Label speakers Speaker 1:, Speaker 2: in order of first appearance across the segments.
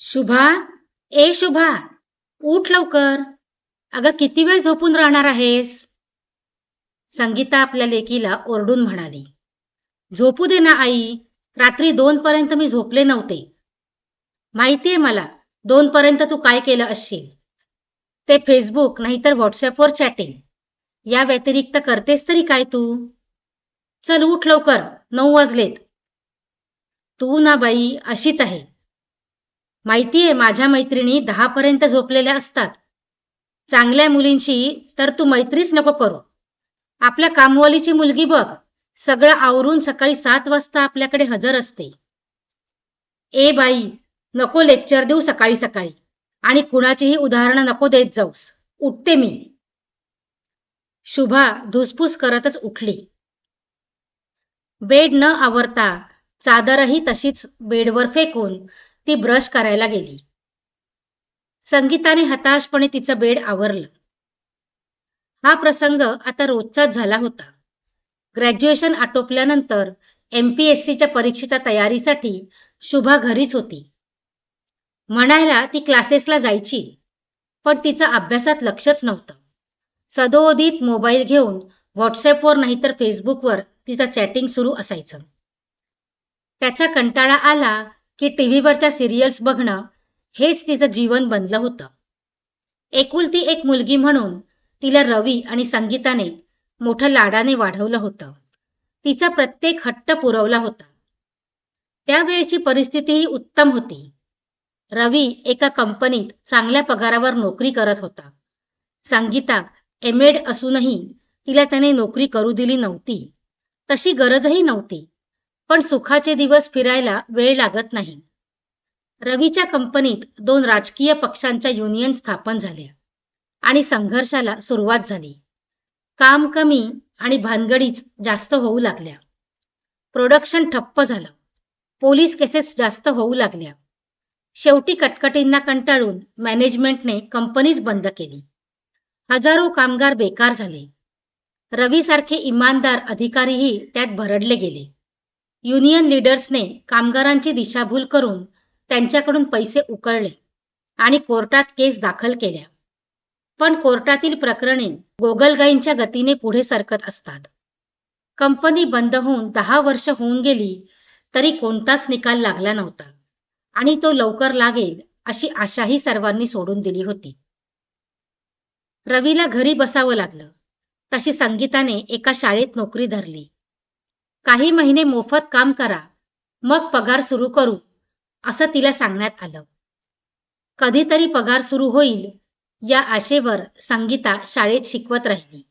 Speaker 1: शुभा ए शुभा उठ लवकर. अगं किती वेळ झोपून राहणार आहेस? संगीता आपल्या लेकीला ओरडून म्हणाली. झोपू दे ना आई. रात्री दोन पर्यंत मी झोपले नव्हते. माहितीये मला दोन पर्यंत तू काय केलं असशील? ते फेसबुक नाहीतर व्हॉट्सअपवर चॅटिंग या व्यतिरिक्त करतेस तरी काय तू? चल उठ लवकर. नऊ वाजलेत. तू ना बाई अशीच आहे. माहितीये माझ्या मैत्रिणी दहा पर्यंत झोपलेल्या असतात. चांगल्या मुलींशी तर तू मैत्रीच नको करू. आपल्या कामवालीची मुलगी बघ. सगळं आवरून सकाळी सात वाजता आपल्याकडे हजर असते. ए बाई नको लेक्चर देऊ सकाळी सकाळी. आणि कुणाचीही उदाहरणं नको देत जाऊस. उठते मी. शुभा धुसफूस करतच उठली. बेड न आवरता चादरही तशीच बेडवर फेकून ती ब्रश करायला गेली. संगीताने हताशपणे तिचं बेड आवरलं. हा प्रसंग आता रोजचाच झाला होता. ग्रॅज्युएशन आटोपल्यानंतर एमपीएससीच्या परीक्षेच्या तयारीसाठी शुभा घरीच होती. म्हणायला ती क्लासेसला जायची पण तिचं अभ्यासात लक्षच नव्हतं. सदोदित मोबाईल घेऊन व्हॉट्सअपवर नाहीतर फेसबुकवर तिचं चॅटिंग सुरू असायचं. त्याचा कंटाळा आला की टीव्हीवरच्या सिरियल्स बघणं हेच तिचं जीवन बनलं होतं. एकुलती एक मुलगी म्हणून तिला रवी आणि संगीताने मोठ्या लाडाने वाढवलं होतं. तिचा प्रत्येक हट्ट पुरवला होता. त्यावेळची परिस्थितीही उत्तम होती. रवी एका कंपनीत चांगल्या पगारावर नोकरी करत होता. संगीता एमेड असूनही तिला त्याने नोकरी करू दिली नव्हती. तशी गरजही नव्हती. पण सुखाचे दिवस फिरायला वेळ लागत नाही. रवीच्या कंपनीत दोन राजकीय पक्षांच्या युनियन स्थापन झाल्या आणि संघर्षाला सुरुवात झाली. काम कमी आणि भानगडीच जास्त होऊ लागल्या. प्रोडक्शन ठप्प झालं. पोलीस केसेस जास्त होऊ लागल्या. शेवटी कटकटींना कंटाळून मॅनेजमेंटने कंपनीच बंद केली. हजारो कामगार बेकार झाले. रवीसारखे इमानदार अधिकारीही त्यात भरडले गेले. युनियन लीडर्सने कामगारांची दिशाभूल करून त्यांच्याकडून पैसे उकळले आणि कोर्टात केस दाखल केल्या. पण कोर्टातील प्रकरणे गोगलगाईंच्या गतीने पुढे सरकत असतात. कंपनी बंद होऊन दहा वर्ष होऊन गेली तरी कोणताच निकाल लागला नव्हता आणि तो लवकर लागेल अशी आशाही सर्वांनी सोडून दिली होती. रवीला घरी बसावं लागलं. तशी संगीताने एका शाळेत नोकरी धरली. काही महिने मोफत काम करा मग पगार सुरू करू असं तिला सांगण्यात आलं. कधीतरी पगार सुरू होईल या आशेवर संगीता शाळेत शिकवत राहिली.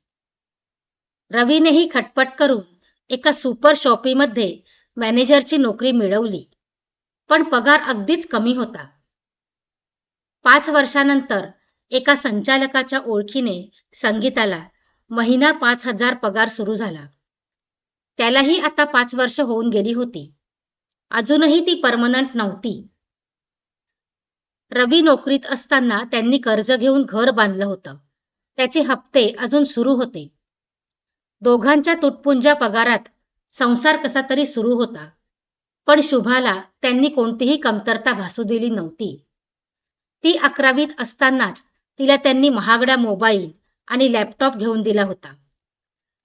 Speaker 1: रवीनेही खटपट करून एका सुपर शॉपीमध्ये मॅनेजरची नोकरी मिळवली पण पगार अगदीच कमी होता. पाच वर्षानंतर एका संचालकाच्या ओळखीने संगीताला महिना पाच हजार पगार सुरू झाला. त्यालाही आता पाच वर्ष होऊन गेली होती. अजूनही ती परमनंट नव्हती. रवी नोकरीत असताना त्यांनी कर्ज घेऊन घर बांधलं होतं. त्याचे हप्ते अजून सुरू होते. दोघांच्या तुटपुंजा पगारात संसार कसा तरी सुरू होता. पण शुभाला त्यांनी कोणतीही कमतरता भासू दिली नव्हती. ती अकरावीत असतानाच तिला त्यांनी महागडा मोबाईल आणि लॅपटॉप घेऊन दिला होता.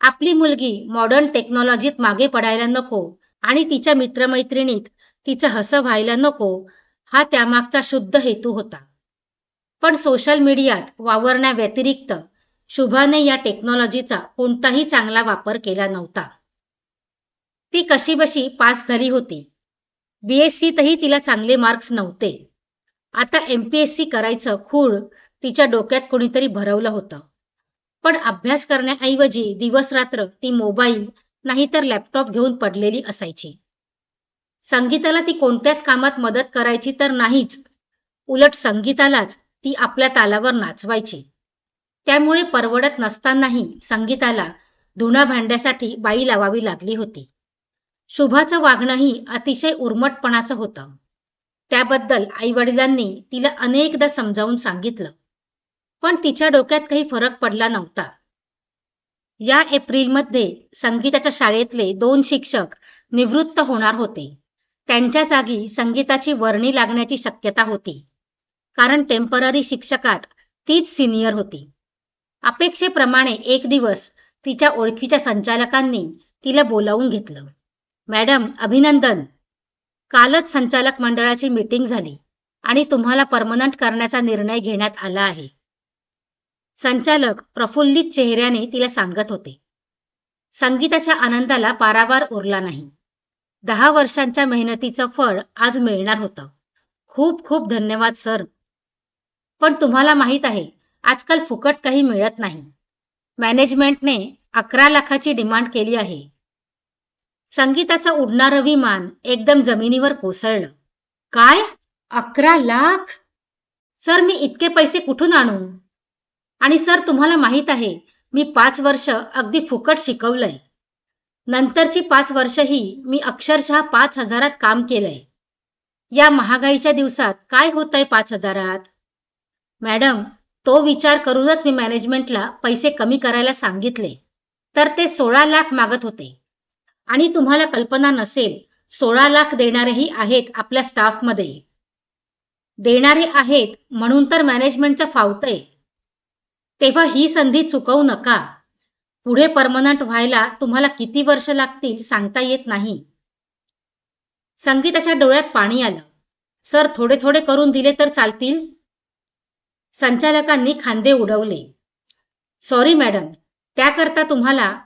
Speaker 1: आपली मुलगी मॉडर्न टेक्नॉलॉजीत मागे पडायला नको आणि तिच्या मित्रमैत्रिणीत तिचं हसं व्हायला नको हा त्यामागचा शुद्ध हेतू होता. पण सोशल मीडियात वावरण्याव्यतिरिक्त शुभाने या टेक्नॉलॉजीचा कोणताही चांगला वापर केला नव्हता. ती कशीबशी पास झाली होती. बीएससीतही तिला चांगले मार्क्स नव्हते. आता एमपीएससी करायचं खूळ तिच्या डोक्यात कोणीतरी भरवलं होतं. पण अभ्यास करण्याऐवजी दिवस रात्र ती मोबाईल नाहीतर लॅपटॉप घेऊन पडलेली असायची. संगीताला ती कोणत्याच कामात मदत करायची तर नाहीच. उलट संगीतालाच ती आपल्या तालावर नाचवायची. त्यामुळे परवडत नसतानाही संगीताला धुणा भांड्यासाठी बाई लावावी लागली होती. शुभाचं वागणंही अतिशय उर्मटपणाचं होतं. त्याबद्दल आईवडिलांनी तिला अनेकदा समजावून सांगितलं. पण तिच्या डोक्यात काही फरक पडला नव्हता. या एप्रिलमध्ये संगीताच्या शाळेतले दोन शिक्षक निवृत्त होणार होते. त्यांच्या जागी संगीताची वर्णी लागण्याची शक्यता होती. कारण टेंपररी शिक्षकात तीच सिनियर होती. अपेक्षेप्रमाणे एक दिवस तिच्या ओळखीच्या संचालकांनी तिला बोलावून घेतलं. मॅडम अभिनंदन. कालच संचालक मंडळाची मीटिंग झाली आणि तुम्हाला परमनंट करण्याचा निर्णय घेण्यात आला आहे. संचालक प्रफुल्लित चेहऱ्याने तिला सांगत होते. संगीताच्या आनंदाला पारावार उरला नाही. दहा वर्षांच्या मेहनतीचं फळ आज मिळणार होतं. खूप खूप धन्यवाद सर. पण तुम्हाला माहीत आहे आजकाल फुकट काही मिळत नाही. मॅनेजमेंटने अकरा लाखाची डिमांड केली आहे. संगीताचा उडणारं विमान एकदम जमिनीवर कोसळलं. काय? अकरा लाख? सर मी इतके पैसे कुठून आणू? आणि सर तुम्हाला माहीत आहे मी पाच वर्ष अगदी फुकट शिकवलंय. नंतरची पाच वर्षही मी अक्षरशः पाच हजारात काम केलंय. या महागाईच्या दिवसात काय होतंय पाच हजारात? मॅडम तो विचार करूनच मी मॅनेजमेंटला पैसे कमी करायला सांगितले. तर ते सोळा लाख मागत होते. आणि तुम्हाला कल्पना नसेल सोळा लाख देणारेही आहेत आपल्या स्टाफमध्ये. देणारे आहेत म्हणून तर मॅनेजमेंटचं फावतंय. तेव्हा ही संधी चुकवू नका. पुढे परमनंट व्हायला तुम्हाला किती वर्ष लागतील सांगता येत नाही. संगीताच्या डोळ्यात पाणी आलं. सर थोडे थोडे करून दिले तर चालतील? संचालकांनी खांदे उडवले. सॉरी मॅडम त्याकरता तुम्हाला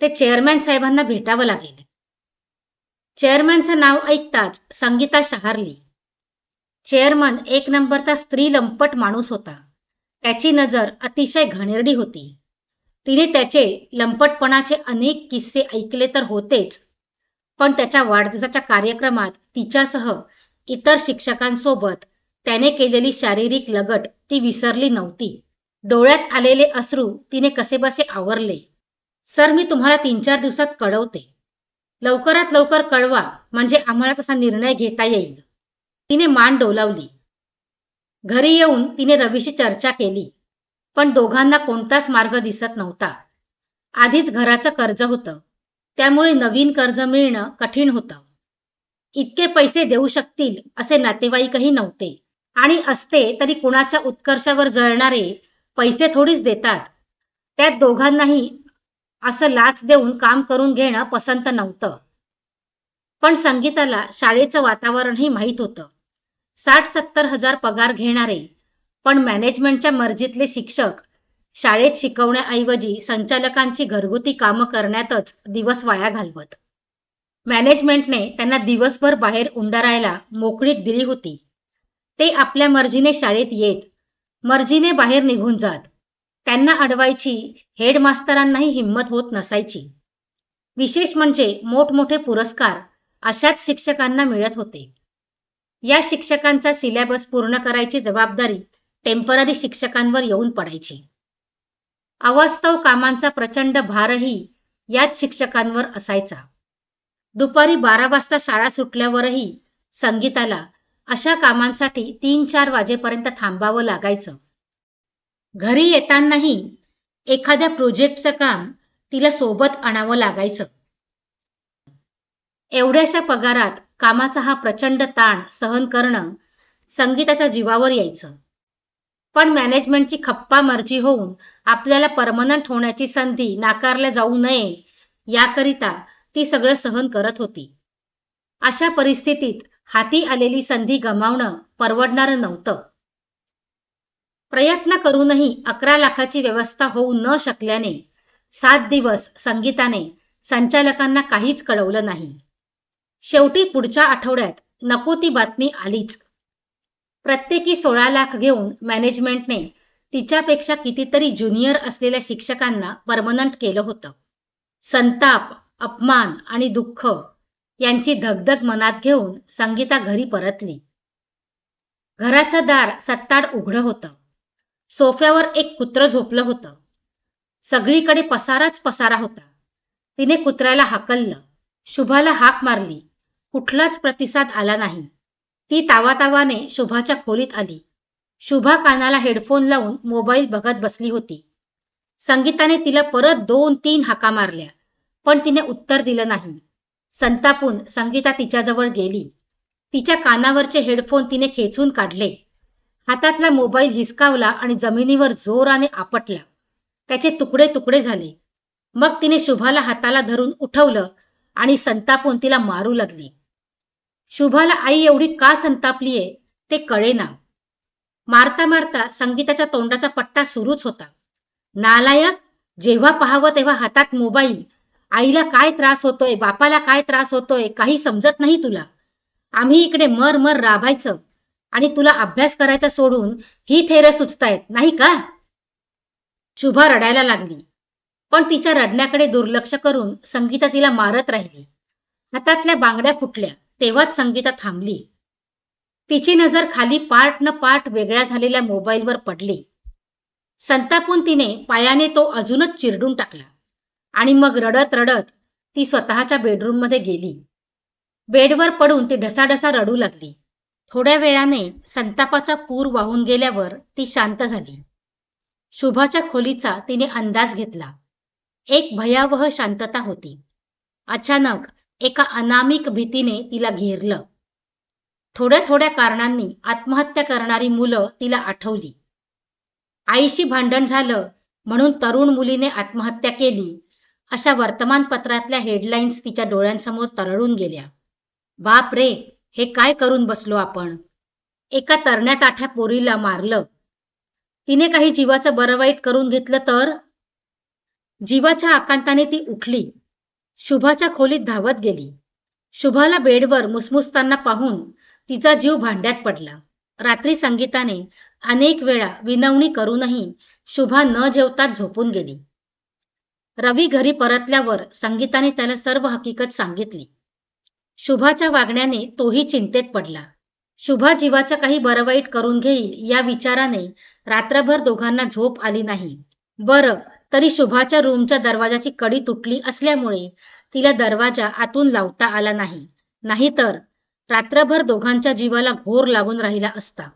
Speaker 1: ते चेअरमॅन साहेबांना भेटावं लागेल. चेअरमॅनचं नाव ऐकताच संगीता शहारली. चेअरमन एक नंबरचा स्त्री लंपट माणूस होता. त्याची नजर अतिशय घणेरडी होती. तिने त्याचे लंपटपणाचे अनेक किस्से ऐकले तर होतेच पण त्याच्या वाढदिवसाच्या कार्यक्रमात तिच्यासह इतर शिक्षकांसोबत त्याने केलेली शारीरिक लगट ती विसरली नव्हती. डोळ्यात आलेले अश्रू तिने कसेबसे आवरले. सर मी तुम्हाला तीन चार दिवसात कळवते. लवकरात लवकर कळवा म्हणजे आम्हाला तसा निर्णय घेता येईल. तिने मान डोलावली. घरी येऊन तिने रवीशी चर्चा केली. पण दोघांना कोणताच मार्ग दिसत नव्हता. आधीच घराचं कर्ज होतं. त्यामुळे नवीन कर्ज मिळणं कठीण होतं. इतके पैसे देऊ शकतील असे नातेवाईकही नव्हते. आणि असते तरी कुणाच्या उत्कर्षावर जळणारे पैसे थोडीच देतात. त्यात दोघांनाही असं लाच देऊन काम करून घेणं पसंत नव्हतं. पण संगीताला शाळेचं वातावरणही माहीत होतं. साठ सत्तर हजार पगार घेणारे पण मॅनेजमेंटच्या मर्जीतले शिक्षक शाळेत शिकवण्याऐवजी संचालकांची घरगुती कामं करण्यातच दिवस वाया घालवत. मॅनेजमेंटने त्यांना दिवसभर बाहेर उंडारायला मोकळीक दिली होती. ते आपल्या मर्जीने शाळेत येत मर्जीने बाहेर निघून जात. त्यांना अडवायची हेडमास्तरांनाही हिंमत होत नसायची. विशेष म्हणजे मोठमोठे पुरस्कार अशाच शिक्षकांना मिळत होते. या शिक्षकांचा सिलेबस पूर्ण करायची जबाबदारी टेंपररी शिक्षकांवर येऊन पडायची. अवास्तव कामांचा प्रचंड भारही याच शिक्षकांवर असायचा. दुपारी बारा वाजता शाळा सुटल्यावरही संगीताला अशा कामांसाठी तीन चार वाजेपर्यंत थांबावं लागायचं. घरी येतानाही एखाद्या प्रोजेक्टचं काम तिला सोबत आणावं लागायचं. एवढ्याशा पगारात कामाचा हा प्रचंड ताण सहन करणं संगीताच्या जीवावर यायचं. पण मॅनेजमेंटची खप्पा मर्जी होऊन आपल्याला परमनंट होण्याची संधी नाकारल्या जाऊ नये याकरिता ती सगळं सहन करत होती. अशा परिस्थितीत हाती आलेली संधी गमावणं परवडणारं नव्हतं. प्रयत्न करूनही अकरा लाखाची व्यवस्था होऊ न शकल्याने सात दिवस संगीताने संचालकांना काहीच कळवलं नाही. शेवटी पुढच्या आठवड्यात नको ती बातमी आलीच. प्रत्येकी सोळा लाख घेऊन मॅनेजमेंटने तिच्यापेक्षा कितीतरी ज्युनियर असलेल्या शिक्षकांना परमनंट केलं होतं. संताप अपमान आणि दुःख यांची धगधग मनात घेऊन संगीता घरी परतली. घराचं दार सत्ताड उघडं होतं. सोफ्यावर एक कुत्र झोपलं होतं. सगळीकडे पसाराच पसारा होता. तिने कुत्र्याला हाकललं. शुभाला हाक मारली. कुठलाच प्रतिसाद आला नाही. ती तावातावाने शुभाच्या खोलीत आली. शुभा कानाला हेडफोन लावून मोबाईल बघत बसली होती. संगीताने तिला परत दोन तीन हाका मारल्या पण तिने उत्तर दिलं नाही. संतापून संगीता तिच्याजवळ गेली. तिच्या कानावरचे हेडफोन तिने खेचून काढले. हातातला मोबाईल हिसकावला आणि जमिनीवर जोराने आपटला. त्याचे तुकडे तुकडे झाले. मग तिने शुभाला हाताला धरून उठवलं आणि संतापून तिला मारू लागली. शुभाला आई एवढी का संतापलीये ते कळेना मारता मारता संगीताच्या तोंडाचा पट्टा सुरूच होता. नालायक जेव्हा पाहावं तेव्हा हातात मोबाईल. आईला काय त्रास होतोय बापाला काय त्रास होतोय काही समजत नाही तुला. आम्ही इकडे मर मर राबायचं आणि तुला अभ्यास करायचा सोडून ही थेर सुचतायत नाही का? शुभा रडायला लागली. पण तिच्या रडण्याकडे दुर्लक्ष करून संगीता तिला मारत राहिली. हातातल्या बांगड्या फुटल्या. तेव्हाच संगीता थांबली. तिची नजर खाली पार्ट न पार्ट वेगळ्या झालेल्या मोबाईलवर पडली. संतापून तिने पायाने तो अजूनच चिरडून टाकला. आणि मग रडत रडत ती स्वतःच्या बेडरूममध्ये गेली. बेडवर पडून ती ढसाढसा रडू लागली. थोड्या वेळाने संतापाचा पूर वाहून गेल्यावर ती शांत झाली. शुभाच्या खोलीचा तिने अंदाज घेतला. एक भयावह शांतता होती. अचानक एका अनामिक भीतीने तिला घेरलं. थोड्या थोड्या कारणांनी आत्महत्या करणारी मुलं तिला आठवली. आईशी भांडण झालं म्हणून तरुण मुलीने आत्महत्या केली अशा वर्तमानपत्रातल्या हेडलाईन्स तिच्या डोळ्यांसमोर तरळून गेल्या. बाप रे हे काय करून बसलो आपण? एका तरण्या ताठ्या पोरीला मारलं. तिने काही जीवाचं बरं वाईट करून घेतलं तर? जीवाच्या आकांताने ती उठली. शुभाच्या खोलीत धावत गेली. शुभाला बेडवर मुसमुसताना पाहून तिचा जीव भांड्यात पडला. रात्री संगीताने अनेक वेळा विनवणी करूनही शुभा न जेवताच झोपून गेली. रवी घरी परतल्यावर संगीताने त्याला सर्व हकीकत सांगितली. शुभाच्या वागण्याने तोही चिंतेत पडला. शुभा जीवाचं काही बरं वाईट करून घेईल या विचाराने रात्रभर दोघांना झोप आली नाही. बरं तरी शुभाच्या रूमच्या दरवाजाची कडी तुटली असल्यामुळे तिला दरवाजा आतून लावता आला नाही. नाहीतर रात्रभर दोघांच्या जीवाला घोर लागून राहिला असता.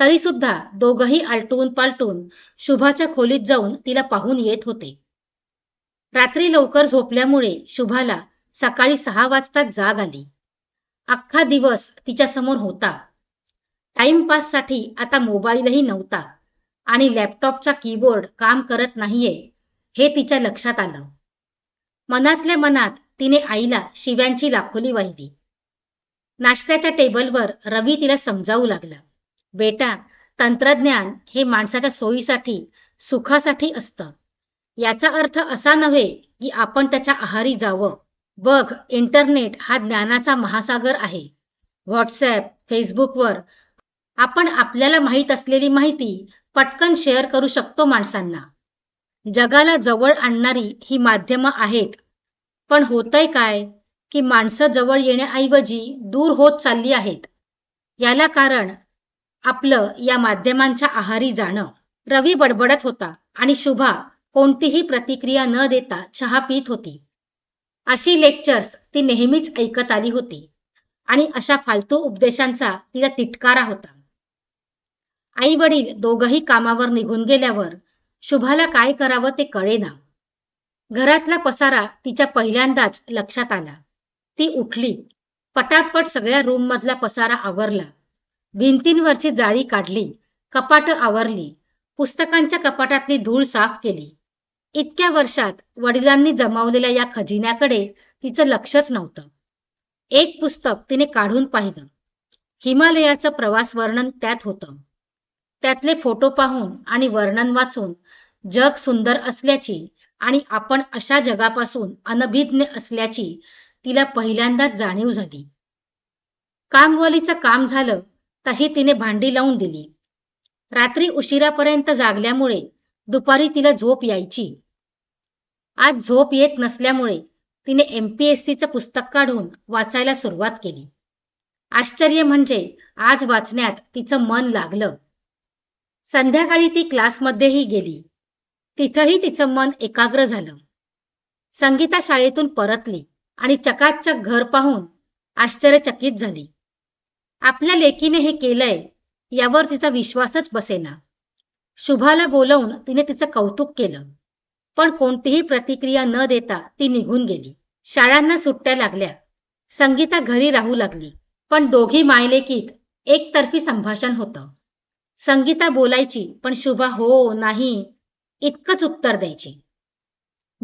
Speaker 1: तरी सुद्धा दोघही आलटून पालटून शुभाच्या खोलीत जाऊन तिला पाहून येत होते. रात्री लवकर झोपल्यामुळे शुभाला सकाळी सहा वाजता जाग आली. अख्खा दिवस तिच्या समोर होता टाइमपाससाठी आता मोबाईलही नव्हता. आणि लॅपटॉपचा कीबोर्ड काम करत नाहीये हे तिच्या लक्षात आलं. मनातल्या मनात तिने आईला शिव्यांची लाखोली वाहिली. नाश्त्याच्या टेबलवर रवी तिला समजावू लागला. बेटा तंत्रज्ञान हे माणसाच्या सोयीसाठी सुखासाठी असतं. याचा अर्थ असा नव्हे की आपण त्याच्या आहारी जावं. बघ इंटरनेट हा ज्ञानाचा महासागर आहे. व्हॉट्सॲप फेसबुकवर आपण आपल्याला माहीत असलेली माहिती पटकन शेअर करू शकतो माणसांना. जगाला जवळ आणणारी ही माध्यमं आहेत. पण होतंय काय? की माणसं जवळ येण्याऐवजी दूर होत चालली आहेत. याला कारण आपलं या माध्यमांच्या आहारी जाणं. रवी बडबडत होता आणि शुभा कोणतीही प्रतिक्रिया न देता चहा पित होती. अशी लेक्चर्स ती नेहमीच ऐकत आली होती. आणि अशा फालतू उपदेशांचा तिला तिटकारा होता. आई वडील दोघही कामावर निघून गेल्यावर शुभाला काय करावं ते कळेना. घरातला पसारा तिच्या पहिल्यांदाच लक्षात आला. ती उठली. पटापट सगळ्या रूम मधला पसारा आवरला. भिंतींवरची जाळी काढली. कपाट आवरली. पुस्तकांच्या कपाटातली धूळ साफ केली. इतक्या वर्षात वडिलांनी जमावलेल्या या खजिन्याकडे तिचं लक्षच नव्हतं. एक पुस्तक तिने काढून पाहिलं. हिमालयाचं प्रवास वर्णन त्यात होतं. त्यातले फोटो पाहून आणि वर्णन वाचून जग सुंदर असल्याची आणि आपण अशा जगापासून अनभिज्ञ असल्याची तिला पहिल्यांदाच जाणीव झाली. कामवालीचं काम झालं तशी तिने भांडी लावून दिली. रात्री उशिरापर्यंत जागल्यामुळे दुपारी तिला झोप यायची. आज झोप येत नसल्यामुळे तिने एमपीएससीचं पुस्तक काढून वाचायला सुरुवात केली. आश्चर्य म्हणजे आज वाचण्यात तिचं मन लागलं. संध्याकाळी ती क्लासमध्येही गेली. तिथंही तिचं मन एकाग्र झालं. संगीता शाळेतून परतली आणि चकाचक घर पाहून आश्चर्यचकित झाली. आपल्या लेकीने हे केलंय यावर तिचा विश्वासच बसेना. शुभाला बोलवून तिने तिचं कौतुक केलं. पण कोणतीही प्रतिक्रिया न देता ती निघून गेली. शाळांना सुट्ट्या लागल्या. संगीता घरी राहू लागली. पण दोघी मायलेकीत एकतर्फी संभाषण होतं. संगीता बोलायची पण शुभा हो नाही इतकंच उत्तर द्यायची.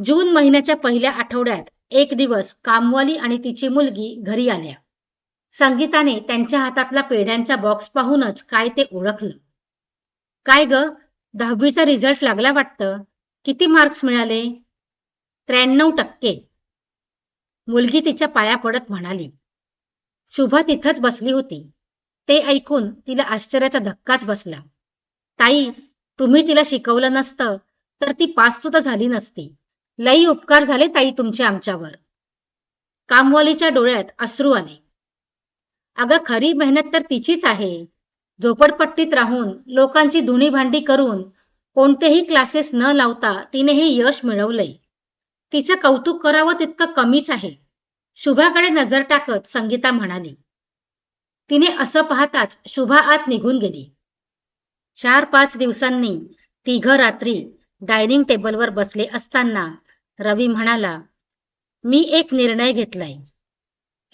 Speaker 1: जून महिन्याच्या पहिल्या आठवड्यात एक दिवस कामवाली आणि तिची मुलगी घरी आल्या. संगीताने त्यांच्या हातातला पेढ्यांचा बॉक्स पाहूनच काय ते ओळखलं. काय ग दहावीचा रिझल्ट लागला वाटतं. किती मार्क्स मिळाले? त्र्याण्णव टक्के. मुलगी तिच्या पाया पडत म्हणाली. शुभा तिथंच बसली होती. ते ऐकून तिला आश्चर्याचा धक्काच बसला. ताई तुम्ही तिला शिकवलं नसतं तर ती पास सुद्धा झाली नसती. लई उपकार झाले ताई तुमचे आमच्यावर. कामवालीच्या डोळ्यात अश्रू आले. अगं खरी मेहनत तर तिचीच आहे. झोपडपट्टीत राहून लोकांची धुणी भांडी करून कोणतेही क्लासेस न लावता तिने हे यश मिळवलंय. तिचं कौतुक करावं तितकं कमीच आहे. शुभाकडे नजर टाकत संगीता म्हणाली. तिने असं पाहताच शुभा आत निघून गेली. चार पाच दिवसांनी तिघ रात्री डायनिंग टेबलवर बसले असताना रवी म्हणाला मी एक निर्णय घेतलाय.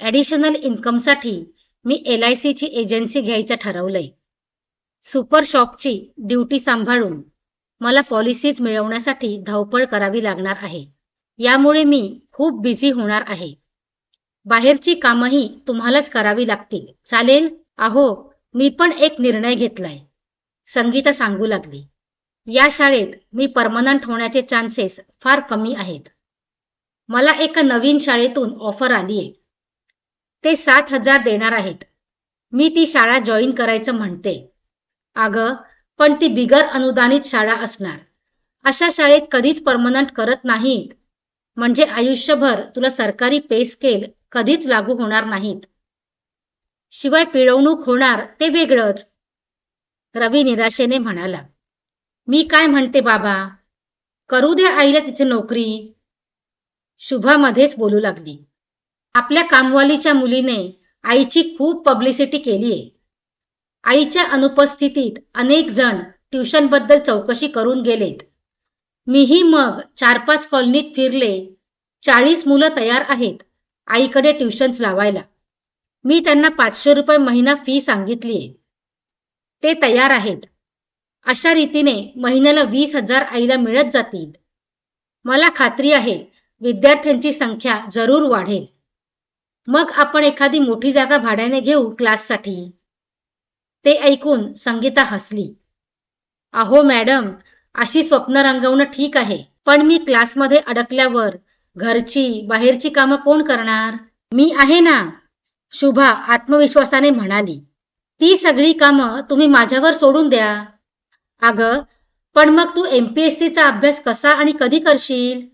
Speaker 1: ॲडिशनल इन्कमसाठी मी एल आय सीची एजन्सी घ्यायचं ठरवलंय. सुपर शॉपची ड्युटी सांभाळून मला पॉलिसीज मिळवण्यासाठी धावपळ करावी लागणार आहे. यामुळे मी खूप बिझी होणार आहे. बाहेरची कामही तुम्हालाच करावी लागतील. चालेल? अहो मी पण एक निर्णय घेतलाय. संगीता सांगू लागली. या शाळेत मी परमनंट होण्याचे चान्सेस फार कमी आहेत. मला एका नवीन शाळेतून ऑफर आलीये. ते सात हजार देणार आहेत. मी ती शाळा जॉईन करायचं म्हणते. अगं पण ती बिगर अनुदानित शाळा असणार. अशा शाळेत कधीच परमनंट करत नाहीत. म्हणजे आयुष्यभर तुला सरकारी पे स्केल कधीच लागू होणार नाहीत. शिवाय पिळवणूक होणार ते वेगळंच. रवी निराशेने म्हणाला मी काय म्हणते बाबा? करू दे आईला तिथे नोकरी. शुभा मध्येच बोलू लागली आपल्या कामवालीच्या मुलीने आईची खूप पब्लिसिटी केलीये. आईच्या अनुपस्थितीत अनेक जण ट्युशनबद्दल चौकशी करून गेलेत. मीही मग चार पाच कॉलनीत फिरले. चाळीस मुलं तयार आहेत. आईकडे ट्युशन्स लावायला. मी त्यांना पाचशे रुपये महिना फी सांगितलीये. ते तयार आहेत. अशा रीतीने महिन्याला वीस हजार आईला मिळत जातील. मला खात्री आहे विद्यार्थ्यांची संख्या जरूर वाढेल. मग आपण एखादी मोठी जागा भाड्याने घेऊ क्लाससाठी. ते ऐकून संगीता हसली. अहो मॅडम अशी स्वप्न रंगवणं ठीक आहे. पण मी क्लासमध्ये अडकल्यावर घरची बाहेरची कामं कोण करणार? मी आहे ना? शुभा आत्मविश्वासाने म्हणाली. ती सगळी कामं तुम्ही माझ्यावर सोडून द्या. अगं पण मग तू एमपीएससीचा अभ्यास कसा आणि कधी करशील?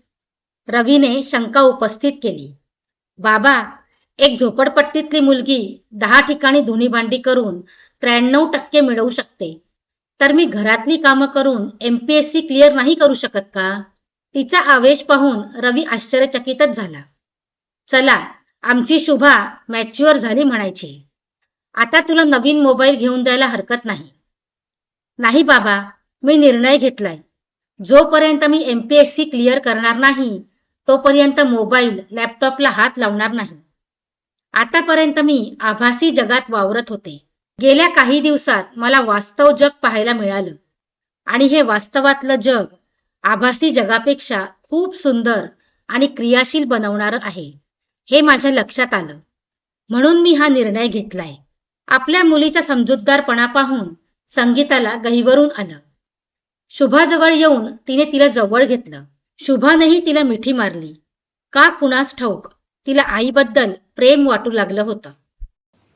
Speaker 1: रवीने शंका उपस्थित केली. बाबा एक झोपडपट्टीतली मुलगी दहा ठिकाणी धुणी भांडी करून त्र्याण्णव टक्के मिळवू शकते. तर मी घरातली कामं करून एमपीएससी क्लिअर नाही करू शकत का? तिचा आवेश पाहून रवी आश्चर्यचकितच झाला. चला आमची शुभा मॅच्युअर झाली म्हणायची. आता तुला नवीन मोबाईल घेऊन द्यायला हरकत नाही. नाही बाबा मी निर्णय घेतलाय. जोपर्यंत मी एमपीएससी क्लिअर करणार नाही तोपर्यंत मोबाईल लॅपटॉपला हात लावणार नाही. आतापर्यंत मी आभासी जगात वावरत होते. गेल्या काही दिवसात मला वास्तव जग पाहायला मिळालं. आणि हे वास्तवातलं जग आभासी जगापेक्षा खूप सुंदर आणि क्रियाशील बनवणारं आहे हे माझ्या लक्षात आलं. म्हणून मी हा निर्णय घेतलाय. आपल्या मुलीचा समजूतदारपणा पाहून संगीताला गहिवरून आलं. शुभाजवळ येऊन तिने तिला जवळ घेतलं. शुभानेही तिला मिठी मारली. का कुणास ठाऊक तिला आईबद्दल प्रेम वाटू लागलं होतं.